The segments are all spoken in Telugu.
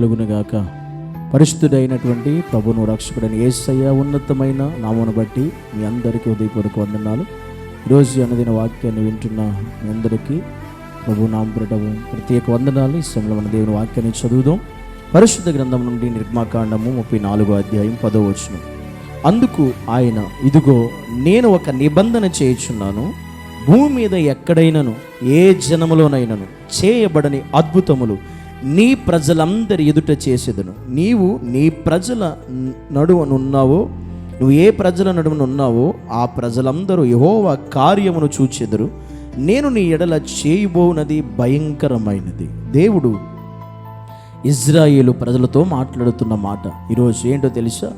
కలుగునుగాక. పరిశుద్ధుడైనటువంటి ప్రభును రక్షకుడైన ఏసయ్య ఉన్నతమైన నామను బట్టి మీ అందరికీ ఉదయపూర్వక వందనాలు. ఈరోజు అన్నదిన వాక్యాన్ని వింటున్న మీ అందరికీ ప్రభు నామపడము ప్రత్యేక వందనాలు. ఈ సమయంలో మన దేవుని వాక్యాన్ని చదువుదాం. పరిశుద్ధ గ్రంథం నుండి నిర్మాకాండము ముప్పై నాలుగో అధ్యాయం పదో వచనం. అందుకు ఆయన ఇదిగో నేను ఒక నిబంధన చేయుచున్నాను. భూమి మీద ఎక్కడైనను ఏ జనములోనైనను చేయబడని అద్భుతములు నీ ప్రజలందరి ఎదుట చేసేదను. నీవు నీ ప్రజల నడువనున్నావో నువ్వు ఏ ప్రజల నడుమను ఉన్నావో ఆ ప్రజలందరూ యహోవా కార్యమును చూచెదరు. నేను నీ ఎడల చేయబోనది భయంకరమైనది. దేవుడు ఇజ్రాయేలు ప్రజలతో మాట్లాడుతున్న మాట. ఈరోజు ఏంటో తెలుసా?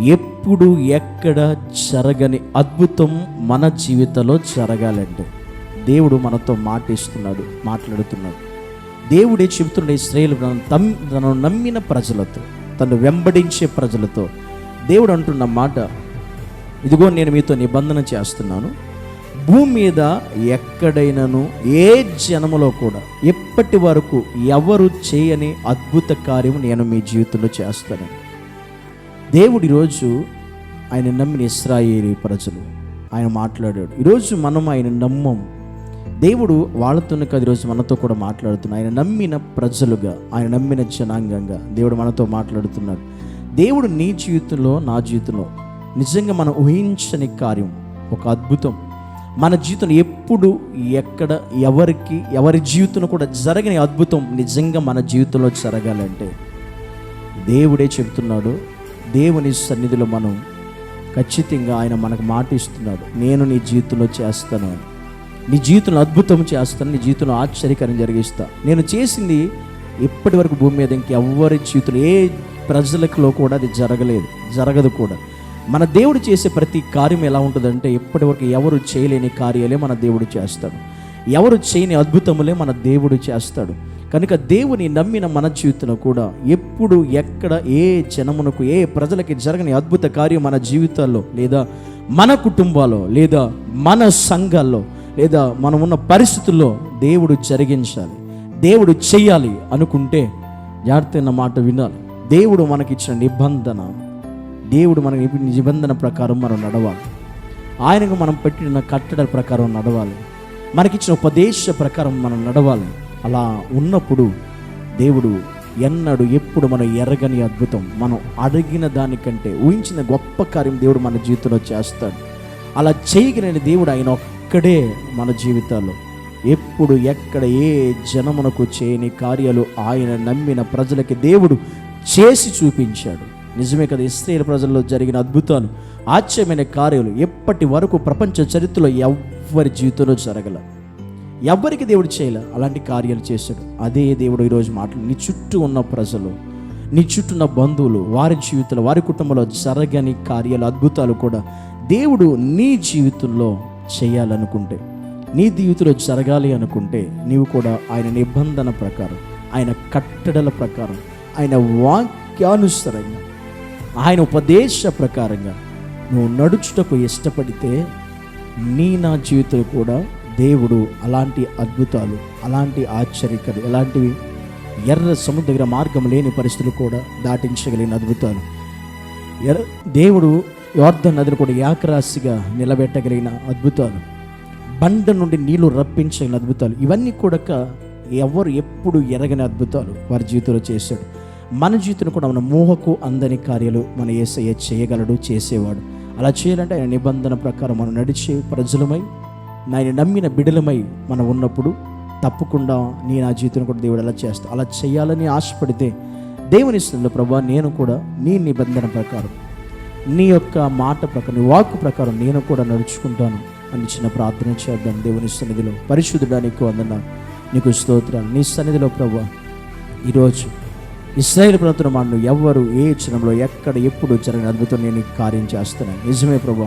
ఎప్పుడు ఎక్కడ జరగని అద్భుతం మన జీవితంలో జరగాలంటే దేవుడు మనతో మాటిస్తున్నాడు మాట్లాడుతున్నాడు. దేవుడే చెబుతున్న ఇస్రాయేల్ తమ్ తను నమ్మిన ప్రజలతో తను వెంబడించే ప్రజలతో దేవుడు అంటున్న మాట ఇదిగో నేను మీతో నిబంధన చేస్తున్నాను. భూమి మీద ఎక్కడైనాను ఏ జనములో కూడా ఎప్పటి వరకు ఎవరు చేయని అద్భుత కార్యం నేను మీ జీవితంలో చేస్తాను. దేవుడు ఈరోజు ఆయన నమ్మిన ఇస్రాయేలీ ప్రజలు ఆయన మాట్లాడాడు. ఈరోజు మనం ఆయన నమ్మం. దేవుడు వాళ్ళతోనే కాదు ఈరోజు మనతో కూడా మాట్లాడుతున్నాడు ఆయన నమ్మిన ప్రజలుగా ఆయన నమ్మిన జనాంగంగా దేవుడు మనతో మాట్లాడుతున్నాడు దేవుడు నీ జీవితంలో నా జీవితంలో నిజంగా మనం ఊహించని కార్యం ఒక అద్భుతం. మన జీవితం ఎప్పుడు ఎక్కడ ఎవరికి ఎవరి జీవితంలో కూడా జరగని అద్భుతం నిజంగా మన జీవితంలో జరగాలంటే దేవుడే చెబుతున్నాడు దేవుని సన్నిధిలో మనం ఖచ్చితంగా ఆయన మనకు మాట ఇస్తున్నాడు నేను నీ జీవితంలో చేస్తాను అని. నీ జీవితంలో అద్భుతం చేస్తాను నీ జీవితంలో ఆశ్చర్యకరం జరిగిస్తా. నేను చేసింది ఇప్పటి వరకు భూమి మీద ఇంకెవ్వరి జీవితంలో ఏ ప్రజలకులో కూడా అది జరగలేదు జరగదు కూడా. మన దేవుడు చేసే ప్రతి కార్యం ఎలా ఉంటుందంటే ఇప్పటివరకు ఎవరు చేయలేని కార్యాలే మన దేవుడు చేస్తాడు. ఎవరు చేయని అద్భుతములే మన దేవుడు చేస్తాడు. కనుక దేవుని నమ్మిన మన జీవితంలో కూడా ఎప్పుడు ఎక్కడ ఏ జనమునకు ఏ ప్రజలకి జరగని అద్భుత కార్యం మన జీవితాల్లో లేదా మన కుటుంబాల్లో లేదా మన సంఘాల్లో లేదా మనం ఉన్న పరిస్థితుల్లో దేవుడు జరిగించాలి దేవుడు చేయాలి అనుకుంటే జాగ్రత్త మాట వినాలి. దేవుడు మనకిచ్చిన నిబంధన దేవుడు మనకి నిబంధన ప్రకారం మనం నడవాలి. ఆయనకు మనం పెట్టిన కట్టడ ప్రకారం నడవాలి. మనకిచ్చిన ఉపదేశ ప్రకారం మనం నడవాలి. అలా ఉన్నప్పుడు దేవుడు ఎన్నడు ఎప్పుడు మనం ఎరగని అద్భుతం మనం అడిగిన దానికంటే ఊహించిన గొప్ప కార్యం దేవుడు మన జీవితంలో చేస్తాడు. అలా చేయగలిగిన దేవుడు ఆయన ఇక్కడే మన జీవితాల్లో ఎప్పుడు ఎక్కడ ఏ జనమునకు చేయని కార్యాలు ఆయన నమ్మిన ప్రజలకి దేవుడు చేసి చూపించాడు. నిజమే కదా ఇస్రాయేల్ ప్రజల్లో జరిగిన అద్భుతాలు ఆశ్చర్యమైన కార్యాలు ఎప్పటి వరకు ప్రపంచ చరిత్రలో ఎవ్వరి జీవితంలో జరగల? ఎవ్వరికి దేవుడు చేయలే? అలాంటి కార్యాలు చేశాడు. అదే దేవుడు ఈరోజు మాటలు. నీ చుట్టూ ఉన్న ప్రజలు నీ చుట్టూ ఉన్న బంధువులు వారి జీవితంలో వారి కుటుంబంలో జరగని కార్యాలు అద్భుతాలు కూడా దేవుడు నీ జీవితంలో చేయాలనుకుంటే నీ జీవితంలో జరగాలి అనుకుంటే నీవు కూడా ఆయన నిబంధన ప్రకారం ఆయన కట్టడల ప్రకారం ఆయన వాక్యానుసరంగా ఆయన ఉపదేశ ప్రకారంగా నువ్వు నడుచుటకు ఇష్టపడితే నీ నా జీవితంలో కూడా దేవుడు అలాంటి అద్భుతాలు అలాంటి ఆశ్చర్యకలు ఎలాంటివి ఎర్ర సముద్ర మార్గం లేని పరిస్థితులు కూడా దాటించగలిగిన అద్భుతాలు. ఎర్ర దేవుడు యోర్ధ నదిని కూడా ఏకరాశిగా నిలబెట్టగలిగిన అద్భుతాలు. బండ నుండి నీళ్ళు రప్పించగలిగిన అద్భుతాలు. ఇవన్నీ కూడా ఎవరు ఎప్పుడు ఎరగని అద్భుతాలు వారి జీవితంలో చేశాడు. మన జీవితంలో కూడా మన మోహకు అందని కార్యాలు మన ఏసయ్య చేయగలడు చేసేవాడు. అలా చేయాలంటే ఆయన నిబంధన ప్రకారం మనం నడిచే ప్రజలమై ఆయన నమ్మిన బిడలమై మనం ఉన్నప్పుడు తప్పకుండా నీ నా జీవితం కూడా దేవుడు అలా చేస్తా అలా చేయాలని ఆశపడితే దేవుని స్థితిలో ప్రభా నేను కూడా నీ నిబంధన ప్రకారం నీ యొక్క మాట ప్రకారం నీ వాక్ ప్రకారం నేను కూడా నడుచుకుంటాను అని చిన్న ప్రార్థన చేద్దాం దేవుని సన్నిధిలో. పరిశుద్ధడానికి అందన నీకు స్తోత్రాలు. నీ సన్నిధిలో ప్రభా ఈరోజు ఇస్రాయేల్ ప్రభుత్వం మనం ఎవ్వరు ఏ క్షణంలో ఎక్కడ ఎప్పుడు జరిగిన అద్భుతం నేను కార్యం చేస్తున్నాను. నిజమే ప్రభు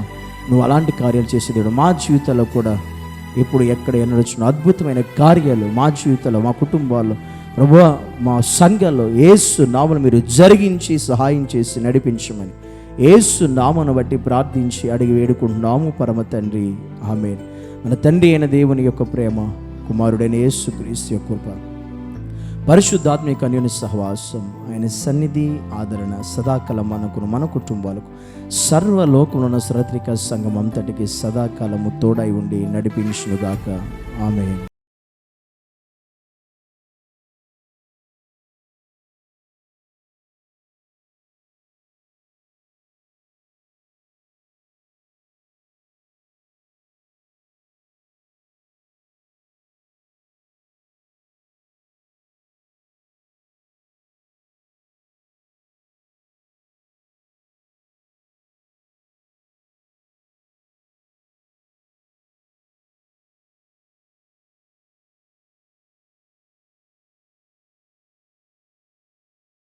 నువ్వు అలాంటి కార్యాలు చేసే దేవుడు. మా జీవితాల్లో కూడా ఎప్పుడు ఎక్కడ ఎన్నడొచ్చిన అద్భుతమైన కార్యాలు మా జీవితంలో మా కుటుంబాల్లో ప్రభు మా సంఘంలో ఏసు నామను మీరు జరిగించి సహాయం చేసి నడిపించమని ఏసు నామను బట్టి ప్రార్థించి అడిగి వేడుకుంటున్నాము పరమ తండ్రి. ఆమె మన తండ్రి అయిన దేవుని యొక్క ప్రేమ కుమారుడైన యేసు క్రీస్తు యొక్క కృప పరిశుద్ధాత్మిక అన్యోని సహవాసం ఆయన సన్నిధి ఆదరణ సదాకాలం మనకు మన కుటుంబాలకు సర్వలోకంలో ఉన్న సరత్రిక సంఘం అంతటికి సదాకాలము తోడై ఉండి నడిపించుగాక ఆమె